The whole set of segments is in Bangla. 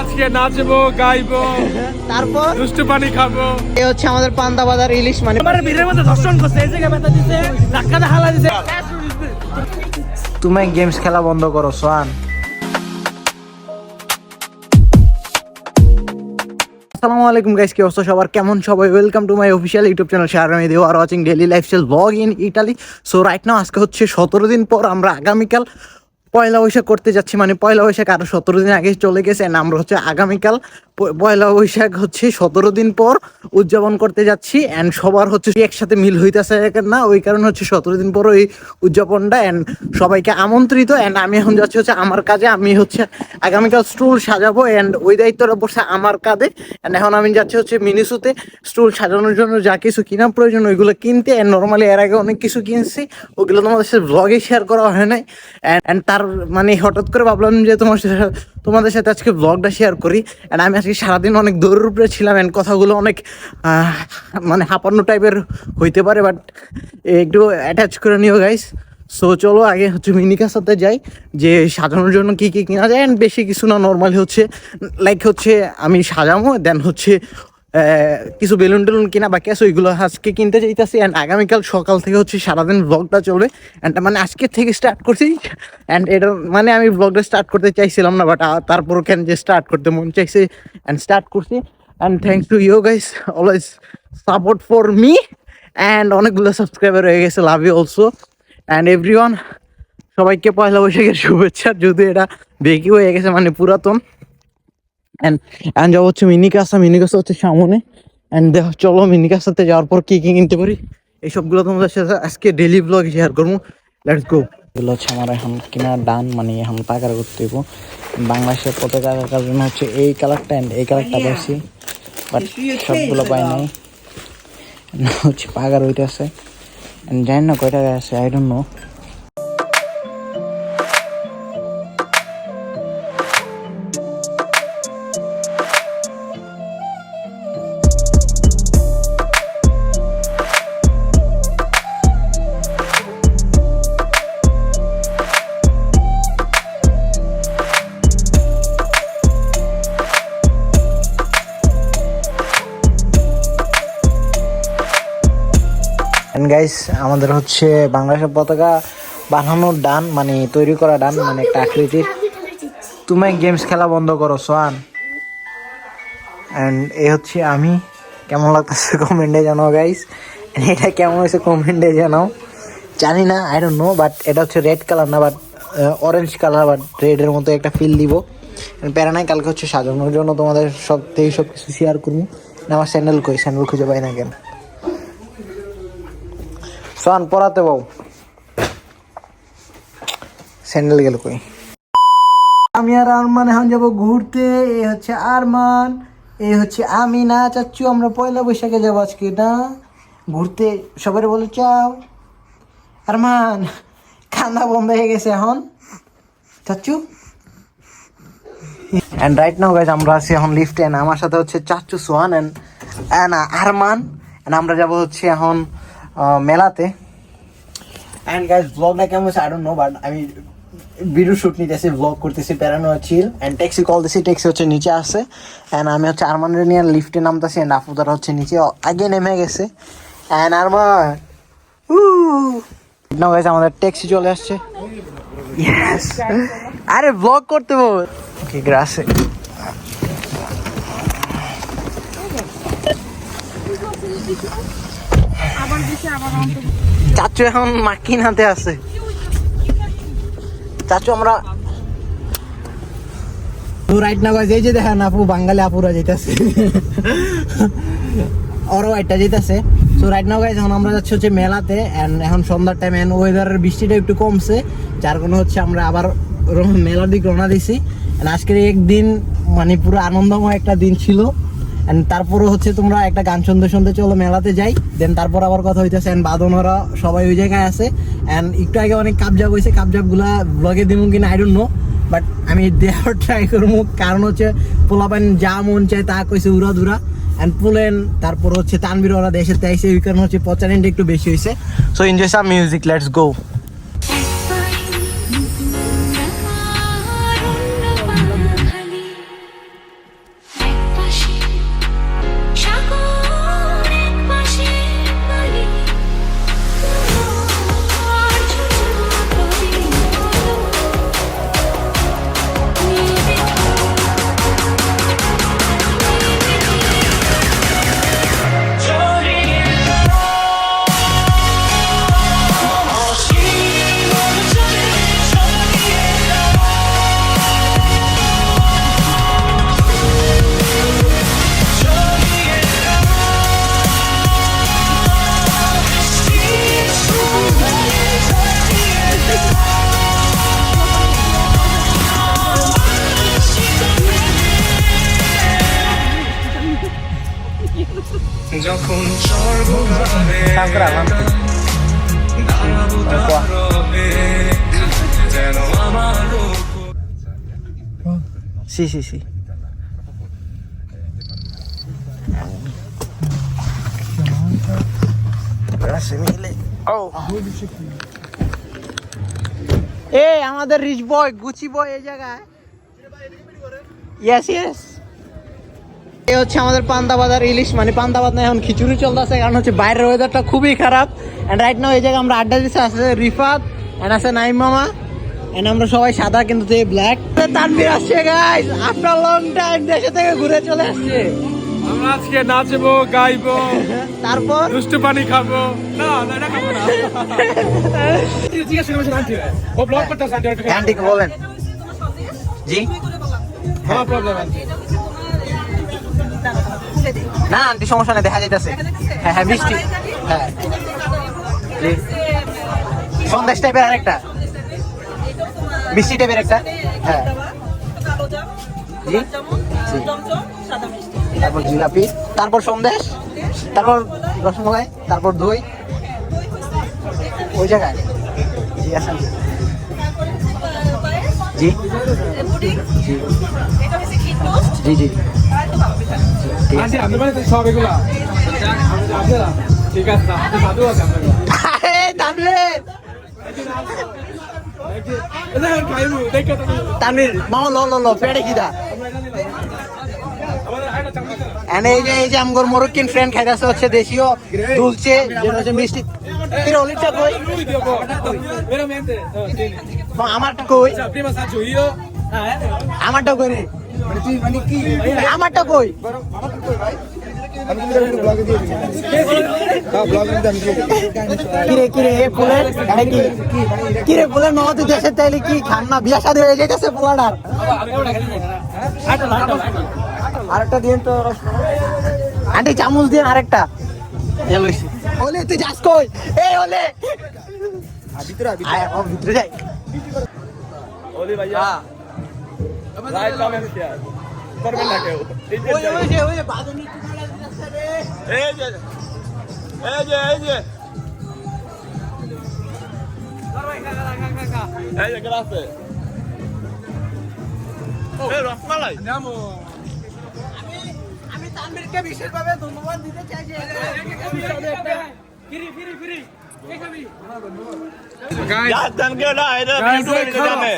আজকে নাচবো গাইবো তারপর? দুষ্টু পানি খাব। এ হচ্ছে আমাদের পান্তা বাজার ইলিশ মানে। আমার ভিড়ের মধ্যে ধর্ষণ করছে এই জায়গায় ব্যথা দিছে ধাক্কা দিয়ে হালা দিছে। তুমি গেমস খেলা বন্ধ করো সোয়ান আসসালামু আলাইকুম গাইস কি অবস্থা সবার? কেমন সবাই? Welcome to my official YouTube channel share আমি দেও আর watching daily lifestyle vlog in Italy so right now আজকে হচ্ছে সতেরো দিন পর আমরা আগামীকাল পয়লা বৈশাখ করতে যাচ্ছি মানে পয়লা বৈশাখ আরও সতেরো দিন আগে চলে গেছে আমরা হচ্ছে আগামীকাল পয়লা বৈশাখ হচ্ছে সতেরো দিন পর উদযাপন করতে যাচ্ছি অ্যান্ড সবার হচ্ছে একসাথে মিল হইতেছে না, ওই কারণে হচ্ছে সতেরো দিন পর ওই উদযাপনটা অ্যান্ড সবাইকে আমন্ত্রিত অ্যান্ড আমি এখন যাচ্ছি হচ্ছে আমার কাজে, আমি হচ্ছে আগামীকাল স্টুল সাজাবো অ্যান্ড ওই দায়িত্বটা পড়ছে আমার কাঁধে অ্যান্ড এখন আমি যাচ্ছি হচ্ছে মিনিসুতে, স্টুল সাজানোর জন্য যা কিছু কিনা প্রয়োজন, ওইগুলো কিনতে অ্যান্ড নর্মালি এর আগে অনেক কিছু কিনছি, ওগুলো তোমাদের সাথে ব্লগে শেয়ার করা হয় নাই অ্যান্ড তার মানে হঠাৎ করে ভাবলাম যে তোমার তোমাদের সাথে আজকে ব্লগটা শেয়ার করি। অ্যান্ড আমি আজকে সারাদিন অনেক দৌড়ের উপরে ছিলাম অ্যান্ড কথাগুলো অনেক মানে হাঁপান্ন টাইপের হইতে পারে বাট একটু অ্যাটাচ করে নিও গাইস সো চলো আগে হচ্ছে মিনিকার সাথে যাই, যে সাজানোর জন্য কি কি কেনা যায় অ্যান্ড বেশি কিছু না নর্মালি হচ্ছে লাইক হচ্ছে আমি সাজাবো দেন হচ্ছে কিছু বেলুন টেলুন কিনা বাকি আছে ওইগুলো আজকে কিনতে চাইতেছি অ্যান্ড আগামীকাল সকাল থেকে হচ্ছে সারাদিন ব্লগটা চলবে। অ্যান্ড মানে আজকে থেকে স্টার্ট করছি। অ্যান্ড এটা মানে আমি ব্লগটা স্টার্ট করতে চাইছিলাম না বাট তারপর কেন যে স্টার্ট করতে মন চাইছে অ্যান্ড স্টার্ট করছি। And thanks to you guys always support for me and অনেকগুলো সাবস্ক্রাইবার হয়ে গেছে love you also and every সবাইকে পয়লা বৈশাখের শুভেচ্ছা। যদি এটা বেকি হয়ে গেছে মানে পুরাতন। অ্যান্ড অ্যান্ড যাব হচ্ছে মিনি কাসা মিনি কাসা হচ্ছে সামনে। অ্যান্ড দেখো চলো মিনি কাসাতে যাওয়ার পর কি কি কিনতে পারি? এইসবগুলো তোমাদের সাথে আজকে ডেলি ব্লগ শেয়ার করব। লেটস গো এগুলো হচ্ছে আমার এখন কেনার ডান মানে এখন পাকার করতে হইব। বাংলাদেশের পতাকা আঁকার জন্য হচ্ছে এই কালারটা অ্যান্ড এই কালারটা পাইছি বাট সবগুলো পাই নাই। হচ্ছে পাকার হইতেছে। জানি না কয় টাকা আছে আই ডোন্ট নো গাইস আমাদের হচ্ছে বাংলাদেশের পতাকা বানানোর ডান মানে তৈরি করা ডান মানে একটা আকৃতির। তুমি গেমস খেলা বন্ধ করো সোয়ান অ্যান্ড এ হচ্ছে আমি। কেমন লাগতেছে কমেন্টে জানাও গাইস এটা কেমন হয়েছে কমেন্টে জানাও। জানি না আই ডোন্ট নো বাট এটা হচ্ছে রেড কালার না বাট অরেঞ্জ কালার বাট রেডের মতো একটা ফিল দিব। প্যারা নাই কালকে হচ্ছে সাজানোর জন্য তোমাদের সব থেকে সব কিছু শেয়ার করব আমার স্যান্ডেল কই? স্যান্ডেল খুঁজে পাই না কেন। সোয়ান পড়াতে বউ। স্যান্ডেল গেল কই? আমি আর আরমান এখন যাব ঘুরতে এ হচ্ছে আরমান এ হচ্ছে আমি না চাচ্ছু আমরা পয়লা বৈশাখে যাব আজকে না? ঘুরতে সবাই বলে চাও। আরমান কান্না বন্ধ হয়ে গেছে এখন। চাচ্ছু অ্যান্ড রাইট নাও গাইজ আমরা আছি এখন লিফটে আমার সাথে হচ্ছে চাচ্চু সোহান অ্যান্ড আরমান অ্যান্ড আমরা যাব হচ্ছে এখন মেলাতে। অ্যান্ড গাইজ ব্লগটা কেমন আই ডোন্ট নো বাট আমি ভিডিও শুট নিতেছি ব্লগ করতেছি প্যারানো চিল অ্যান্ড ট্যাক্সি কল দিছি ট্যাক্সি হচ্ছে নিচে আসে অ্যান্ড আমি হচ্ছে আরমানের নিয়ে লিফটে নামতেছি অ্যান্ড আপুদারা হচ্ছে নিচে আগে নেমে গেছে। অ্যান্ড আরমান নাও গাইজ আমাদের ট্যাক্সি চলে আসছে। ইয়েস আরে ব্লগ করতে বল ওকে গ্রাসে চাচু এখন মাকিন হাতে আছে। চাচু আমরা তো রাইট না এই যে দেখেন আপু বাঙালি আপুরা যেতেছে ওরও একটা যেতেছে সো রাইট নাও গাইজ এখন আমরা যাচ্ছি হচ্ছে মেলাতে এন্ড এখন সন্ধ্যার টাইম এন্ড ওয়েদারের বৃষ্টিটা একটু কমছে যার কারণে হচ্ছে আমরা আবার মেলার দিকে রওনা দিছি। And আজকের একদিন মানে পুরো আনন্দময় একটা দিন ছিল। এন্ড তারপরে হচ্ছে তোমরা একটা গান শুনতে শুনতে চলো মেলাতে যাই। দেন তারপর আবার কথা হইতেছে এন্ড বাদনরা সবাই ওই জায়গায় আছে। এন্ড একটু আগে অনেক কাবজাব হয়েছে কাবজাবগুলা ব্লগে দিব কিনা আই ডোন্ট নো বাট আমি দেওয়ার ট্রাই করব কারণ হচ্ছে পোলাপান যা মন চায় তা কইছে উড়া দুরা অ্যান্ড পুলেন, তারপর হচ্ছে তানবির ওরা দেশের তাইছে ওই কারণে হচ্ছে পচারেন্ট একটু বেশি হয়েছে so enjoy some music let's go তার রবে যেন আমারও সি সি সি এ আমাদের রিচ বয় গুচি বয় এই জায়গায়। ইয়েস ইয়েস এই হচ্ছে আমাদের পান্তা বাজার ইলিশ মানে পান্তা না এখন খিচুড়ি চলতেছে কারণ হচ্ছে বাইরের ওয়েদারটা খুবই খারাপ। এন্ড রাইট নাও এই জায়গায় আমরা আড্ডা দিতে আছে রিফাত এন্ড আছে নাইম মামা এন্ড আমরা সবাই সাদা কিন্তু যে ব্ল্যাক তানবির আসছে গাইস আফটার লং টাইম দেশে থেকে ঘুরে চলে আসছে। আমরা আজকে নাচবো গাইবো তারপর? দুষ্টু পানি খাব। না না এটা খাব না। জিজ্ঞেস আন্টি। ও ব্লগ করতে আন্টি আন্টিকে বলেন। জি? হ্যাঁ প্রবলেম আছে না, আন্টি, সমস্যা নেই, দেখা যাইতেছে। হ্যাঁ হ্যাঁ মিষ্টি হ্যাঁ। সন্দেশ টাইপের আরেকটা। মিষ্টি টাইপের একটা। হ্যাঁ। তারপর জিলাপি, তারপর সন্দেশ, তারপর রসমালাই, তারপর দই। ওই জায়গায়। জি জি। জি। জি আন্টি আপনি মানে সব এগুলা। আছে না ঠিক আছে আপনি সাধু আছে আপনার আরে তানভীর। এটা খাইবো দেখো তুমি তানভীর মামা ল ল ল পেড়ে কিদা আমাদের আইটা চামচ এনে এই যে এই যে আমগর মরক্কিন ফ্রেন্ড খাইতাছে হচ্ছে দেশীয় দুলছে যেটা হচ্ছে মিষ্টি। কিরে অলিটা কই? আমারটা কই? prima saggio io আমারটা কই রে? আমারটা কই? কিরে কিরে মামা তুই দেশের তাইলে কি খান না বিয়া শাদী হয়ে যেতেছে পোলাটার আরেকটা দিন তো আন্টি চামচ দিন আরেকটা। ওলে তুই যাস কই? এই ওলে! ভিতরে ভিতরে। যাই। ওলি ভাইয়া। লাইট কমেন্ট শেয়ার করবেন না কেউ ওই ওই যে ওই বাদনি এই যে এই যে এই যে এই যে গ্লাসে এই রসমালাই আমি তানভীরকে বিশেষভাবে ধন্যবাদ দিতে চাই যে ফ্রি ফ্রি ফ্রি জানতাম কেউ না এটা ইউটিউবে জানে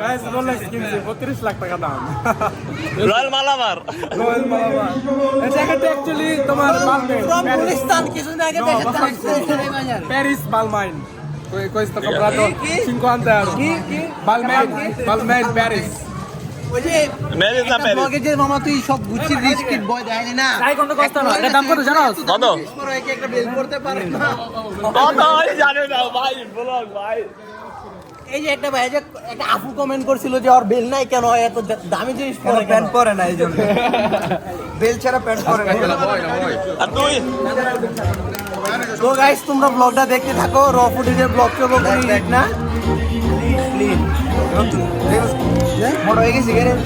গাইস রোলেক্স কিনছি 32 লাখ টাকা দাম রয়্যাল মালাবার রয়্যাল মালাবার এই জ্যাকেটটা অ্যাকচুয়ালি তোমার বালমেন from গুলিস্তান কিছুদিন আগে দেশে আসছে Paris Balmain. Questo comprato 50 euro Balmain Balmain Paris. মামা তুই সব গুচ্ছির রিচ বয় দেয়নি না। তাই কষ্ট না? এটার দাম কত জানোস? কত? একটা বেল করতে পারে না। কত আমি না ভাই ব্লগ ভাই। এই যে একটা ভাই যে একটা আফু কমেন্ট করছিল যে ওর বেল নাই কেন এত দামি জিনিস পরে প্যান্ট পরে না এই জন্য। বেল ছাড়া প্যান্ট পরে না। আর তুই? তো গাইস তোমরা ব্লগটা দেখতে থাকো র ফুটেজের ব্লগ চলো না? বড় হয়ে গেছি Eh, eh.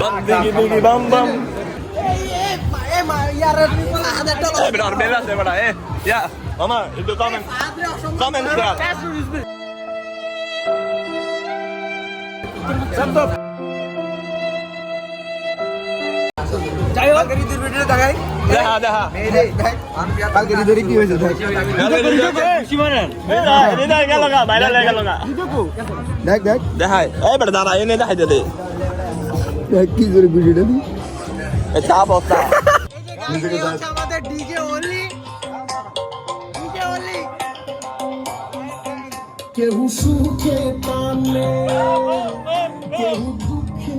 Enggak? দেখ দেখ Dah, hai. Eh, ber darah ini dah jadi. দেখ কি করে ভিডিওটা দিই. এই হচ্ছে আমাদের ডিজে ডিজে সুখে কেহু দুঃখে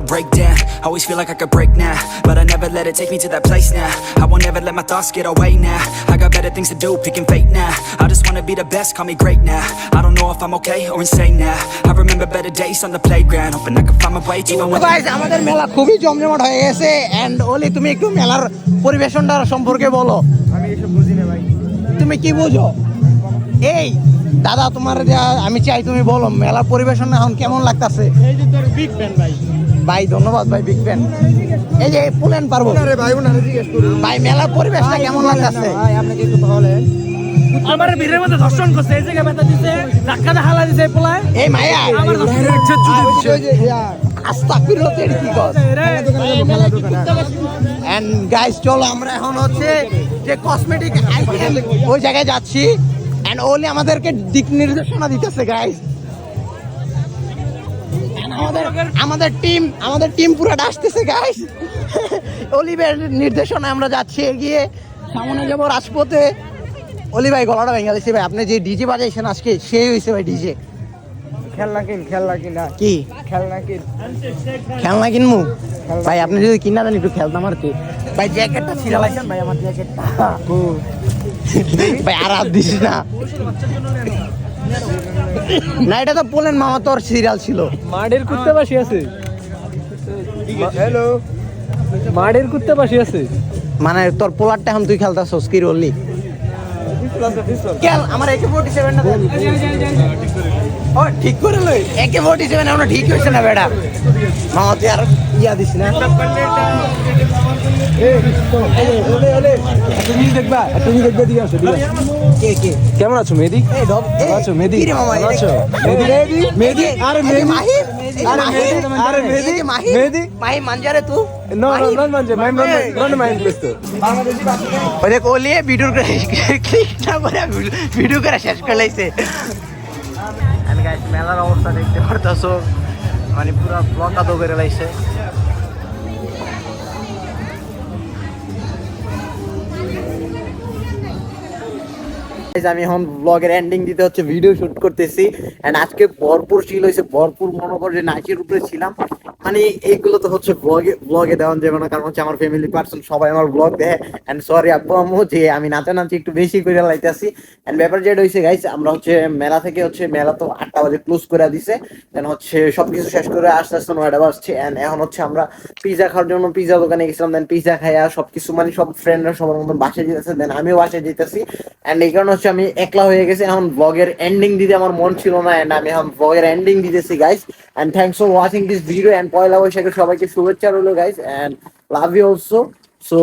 feel like I could break now But I never let it take me to that place now I won't ever let my thoughts get away now I got better things to do, picking fate now I just wanna be the best, call me great now I don't know if I'm okay or insane now I remember better days on the playground Hoping I can find my way even when guys আমাদের মেলা খুবই জমজমাট হয়ে গেছে এন্ড ওলি তুমি একটু মেলার পরিবেশনটা সম্পর্কে বলো আমি এসব বুঝি না ভাই তুমি কি বুঝো এই দাদা তোমার যা- আমি চাই তুমি বলো মেলার পরিবেশন এখন কেমন লাগতাছে এই যে তোর বিগ ফ্যান ভাই ভাই ধন্যবাদ ভাই বিগ ফ্যান এই যে পুলেন পারব। আরে ভাই উনারে জিজ্ঞেস করুন। ভাই মেলার পরিবেশটা কেমন লাগতাছে? ভাই আপনাকে একটু তাহলে আমার ভিড়ের মধ্যে ধর্ষণ করছে এই জায়গায় ব্যথা দিছে ধাক্কা দিয়ে হালা দিছে পোলায়। এই মায়া। আমার ডাইরেক্ট জুতো দিছে। আস্তাগফির হচ্ছে এটা কি কর? এন্ড গাইস চলো আমরা এখন হচ্ছে যে কসমেটিক আইটেম ওই জায়গায় যাচ্ছি। এন্ড ওলি আমাদেরকে দিক নির্দেশনা দিতেছে গাইস আমাদের আমাদের টিম আমাদের টিম পুরো আসতেছে গাইস অলিভের নির্দেশনায় আমরা যাচ্ছি এগিয়ে। সামনে যাব রাজপথে। অলি ভাই গলাটা ভেঙে গেছে ভাই। আপনি যে ডিজে বাজাইছেন আজকে সেই হয়েছে ভাই ডিজে। খেলনা কিন খেলনা কিনা কি? খেলনা কিন। খেলনা কিনবো ভাই আপনি যদি কিনা দেন একটু খেলতাম আর কি ভাই জ্যাকেটটা ছিঁড়া লাগছেন ভাই আমার জ্যাকেটটা। ভাই আর হাত দিস না। না এটা তো বলেন মামা তোর সিরিয়াল ছিল। মাড়ের কুত্তে বাসি আছে। হ্যালো মাড়ের কুত্তে বাসি আছে। মানে তোর পোলারটা এখন তুই খেলতাছস কি রলি আমার একে ফোর্টি সেভেনটা ও ঠিক করে লই একে ফোর্টি সেভেন এখন ঠিক হয়েছে না বেটা মামা তুই আর ইয়া দিস না কেমন আছো মেহেদি আছো, মেহেদি? আছো? মেহেদি মেহেদি? আরে মেহেদি মেহেদি? মাহি আরে মেহেদি? আরে মেহেদি? মেহেদি? মাহি মানজারে তু ভিডিও করে ক্লিক না করে ভিডিও করে শেষ করে লাইছে গাইস মেলার অবস্থা দেখতে পারতাছো। মানে পুরো ব্লকাদো করে লাইছে আমি এখন ব্লগের এন্ডিং দিতে হচ্ছে ভিডিও শুট করতেছি। এন্ড আজকে ভরপুর ছিল হয়েছে ভরপুর মনে কর যে নাচের উপরে ছিলাম। মানে এইগুলো তো হচ্ছে ব্লগে ব্লগে দেওয়া যাবে না, কারণ হচ্ছে আমার ফ্যামিলি পার্সন সবাই আমার ব্লগ দেয় এন্ড সরি আব্বু আম্মু যে আমি নাচা নাচি একটু বেশি করে লাইতেছি। এন্ড ব্যাপার যেটা হয়েছে গাইস আমরা হচ্ছে মেলা থেকে হচ্ছে মেলা তো আটটা বাজে ক্লোজ করে দিছে। দেন হচ্ছে সবকিছু শেষ করে আস্তে আস্তে নয়টা বাজছে। এন্ড এখন হচ্ছে আমরা পিজা খাওয়ার জন্য পিজা দোকানে গেছিলাম। দেন পিজা খাইয়া সবকিছু মানে সব ফ্রেন্ডরা সবার মতন বাসায় যেতেছে। দেন আমিও বাসায় যেতেছি। এন্ড এই কারণে হচ্ছে আমি একলা হয়ে গেছি, এখন ব্লগের এন্ডিং দিতে আমার মন ছিল না এন্ড আমি এখন ব্লগের এন্ডিং দিতেছি guys and thanks for watching this video and পয়লা বৈশাখের সবাইকে শুভেচ্ছা রইল guys and love you also so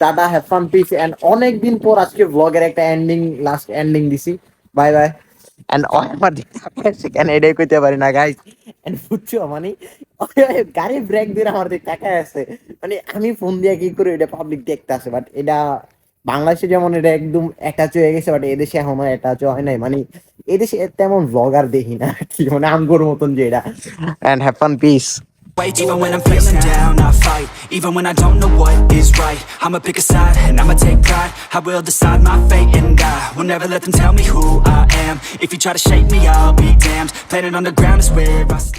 tata have fun peace and অনেক দিন পর আজকে ব্লগের একটা এন্ডিং লাস্ট এন্ডিং দিছি। বাই বাই এন্ড আমার কেন এটাই কইতে পারি না গাইস এন্ড বুঝছ মানে গাড়ি ব্রেক দিয়ে আমার দিকে তাকায় আছে। মানে আমি ফোন দিয়ে কি করে এটা পাবলিক দেখতে আসে বাট এটা বাংলাদেশে যেমন এটা একদম অ্যাটাচ হয়ে গেছে বাট এদেশে এখনও অ্যাটাচ হয় নাই মানে এদেশে তেমন ব্লগার দেখি না কি মানে আমগোর মতন যে এটা and have fun peace Wait, even when I'm feeling down, I fight Even when I don't know what is right I'ma pick a side, and I'ma take pride I will decide my fate, and I Will never let them tell me who I am If you try to shake me, I'll be damned Planet on the ground is where I stand